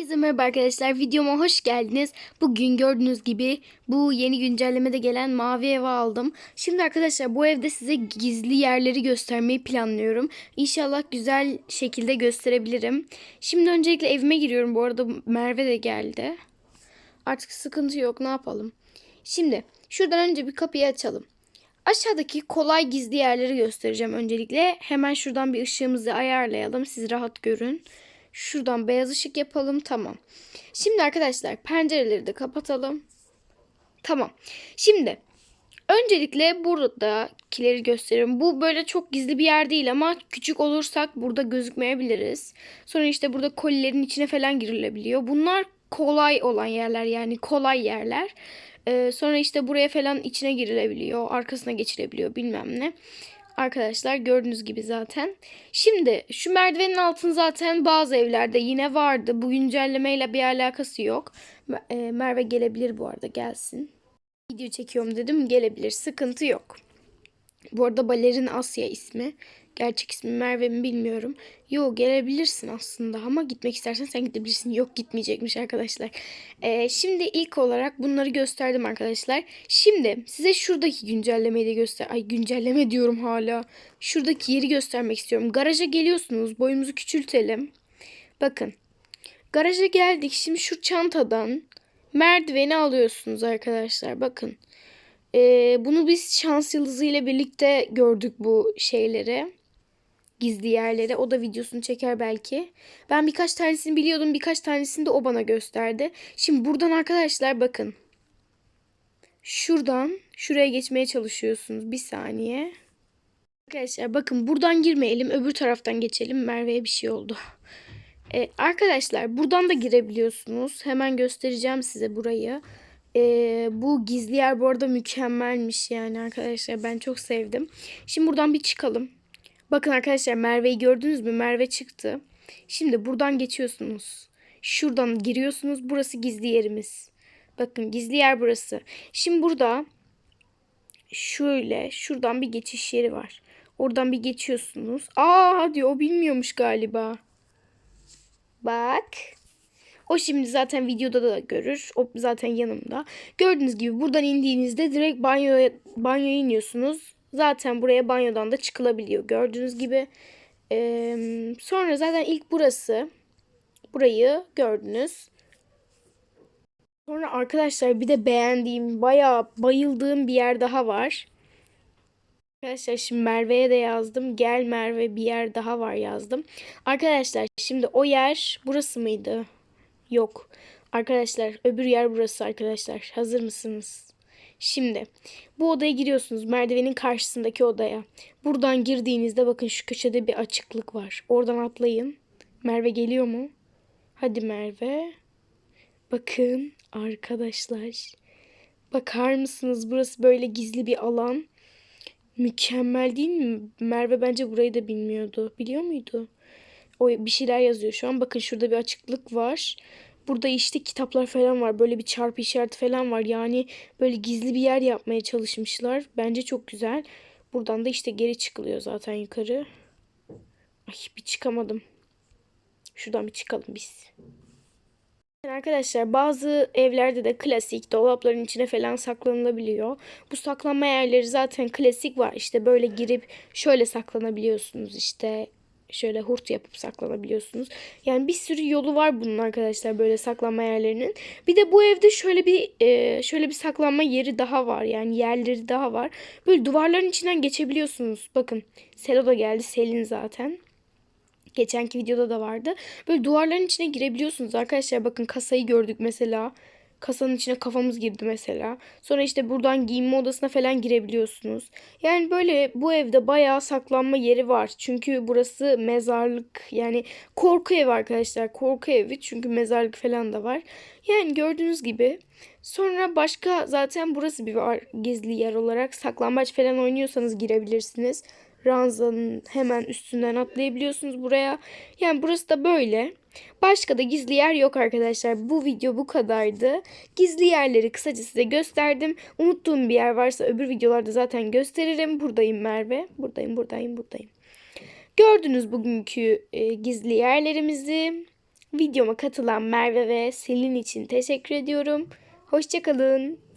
Herkese merhaba arkadaşlar. Videoma hoş geldiniz. Bugün gördüğünüz gibi bu yeni güncellemede gelen mavi evi aldım. Şimdi arkadaşlar bu evde size gizli yerleri göstermeyi planlıyorum. İnşallah güzel şekilde gösterebilirim. Şimdi öncelikle evime giriyorum. Bu arada Merve de geldi. Artık sıkıntı yok. Ne yapalım? Şimdi şuradan önce bir kapıyı açalım. Aşağıdaki kolay gizli yerleri göstereceğim öncelikle. Hemen şuradan bir ışığımızı ayarlayalım. Siz rahat görün. Şuradan beyaz ışık yapalım. Tamam. Şimdi arkadaşlar pencereleri de kapatalım. Tamam. Şimdi öncelikle buradakileri gösteriyorum. Bu böyle çok gizli bir yer değil ama küçük olursak burada gözükmeyebiliriz. Sonra işte burada kolilerin içine falan girilebiliyor. Bunlar kolay olan yerler yani kolay yerler. Ee, sonra işte buraya falan içine girilebiliyor. Arkasına geçilebiliyor bilmem ne. Arkadaşlar gördüğünüz gibi zaten. Şimdi şu merdivenin altın zaten bazı evlerde yine vardı. Bu güncellemeyle bir alakası yok. E, Merve gelebilir bu arada gelsin. Video çekiyorum dedim gelebilir sıkıntı yok. Bu arada balerin Asya ismi. Gerçek ismi Merve mi bilmiyorum. Yo gelebilirsin aslında ama gitmek istersen sen gidebilirsin. Yok gitmeyecekmiş arkadaşlar. Ee, şimdi ilk olarak bunları gösterdim arkadaşlar. Şimdi size şuradaki güncellemeyi de göster. Ay güncelleme diyorum hala. Şuradaki yeri göstermek istiyorum. Garaja geliyorsunuz. Boyumuzu küçültelim. Bakın. Garaja geldik. Şimdi şu çantadan merdiveni alıyorsunuz arkadaşlar. Bakın. Ee, bunu biz şans yıldızı ile birlikte gördük bu şeyleri. Gizli yerleri. O da videosunu çeker belki. Ben birkaç tanesini biliyordum. Birkaç tanesini de o bana gösterdi. Şimdi buradan arkadaşlar bakın. Şuradan şuraya geçmeye çalışıyorsunuz. Bir saniye. Arkadaşlar bakın buradan girmeyelim. Öbür taraftan geçelim. Merve'ye bir şey oldu. Ee, arkadaşlar buradan da girebiliyorsunuz. Hemen göstereceğim size burayı. Ee, bu gizli yer bu arada mükemmelmiş yani arkadaşlar. Ben çok sevdim. Şimdi buradan bir çıkalım. Bakın arkadaşlar Merve'yi gördünüz mü? Merve çıktı. Şimdi buradan geçiyorsunuz. Şuradan giriyorsunuz. Burası gizli yerimiz. Bakın gizli yer burası. Şimdi burada şöyle şuradan bir geçiş yeri var. Oradan bir geçiyorsunuz. Aa diyor o bilmiyormuş galiba. Bak. O şimdi zaten videoda da görür. O zaten yanımda. Gördüğünüz gibi buradan indiğinizde direkt banyoya banyoya iniyorsunuz. Zaten buraya banyodan da çıkılabiliyor. Gördüğünüz gibi. Ee, sonra zaten ilk burası. Burayı gördünüz. Sonra arkadaşlar bir de beğendiğim, bayağı bayıldığım bir yer daha var. Arkadaşlar şimdi Merve'ye de yazdım. Gel Merve bir yer daha var yazdım. Arkadaşlar şimdi o yer burası mıydı? Yok. Arkadaşlar öbür yer burası arkadaşlar. Hazır mısınız? Şimdi bu odaya giriyorsunuz. Merdivenin karşısındaki odaya. Buradan girdiğinizde bakın şu köşede bir açıklık var. Oradan atlayın. Merve geliyor mu? Hadi Merve. Bakın arkadaşlar. Bakar mısınız? Burası böyle gizli bir alan. Mükemmel değil mi? Merve bence burayı da bilmiyordu. Biliyor muydu? O bir şeyler yazıyor şu an. Bakın şurada bir açıklık var. Burada işte kitaplar falan var. Böyle bir çarpı işareti falan var. Yani böyle gizli bir yer yapmaya çalışmışlar. Bence çok güzel. Buradan da işte geri çıkılıyor zaten yukarı. Ay bir çıkamadım. Şuradan bir çıkalım biz. Arkadaşlar bazı evlerde de klasik dolapların içine falan saklanılabiliyor. Bu saklanma yerleri zaten klasik var. İşte böyle girip şöyle saklanabiliyorsunuz işte şöyle hurt yapıp saklanabiliyorsunuz. Yani bir sürü yolu var bunun arkadaşlar böyle saklanma yerlerinin. Bir de bu evde şöyle bir e, şöyle bir saklanma yeri daha var. Yani yerleri daha var. Böyle duvarların içinden geçebiliyorsunuz. Bakın Selo da geldi. Selin zaten. Geçenki videoda da vardı. Böyle duvarların içine girebiliyorsunuz arkadaşlar. Bakın kasayı gördük mesela. Kasanın içine kafamız girdi mesela. Sonra işte buradan giyinme odasına falan girebiliyorsunuz. Yani böyle bu evde bayağı saklanma yeri var. Çünkü burası mezarlık yani korku evi arkadaşlar. Korku evi çünkü mezarlık falan da var. Yani gördüğünüz gibi. Sonra başka zaten burası bir var gizli yer olarak. Saklambaç falan oynuyorsanız girebilirsiniz. Ranzanın hemen üstünden atlayabiliyorsunuz buraya. Yani burası da böyle. Başka da gizli yer yok arkadaşlar. Bu video bu kadardı. Gizli yerleri kısaca size gösterdim. Unuttuğum bir yer varsa öbür videolarda zaten gösteririm. Buradayım Merve. Buradayım, buradayım, buradayım. Gördünüz bugünkü e, gizli yerlerimizi. Videoma katılan Merve ve Selin için teşekkür ediyorum. Hoşçakalın.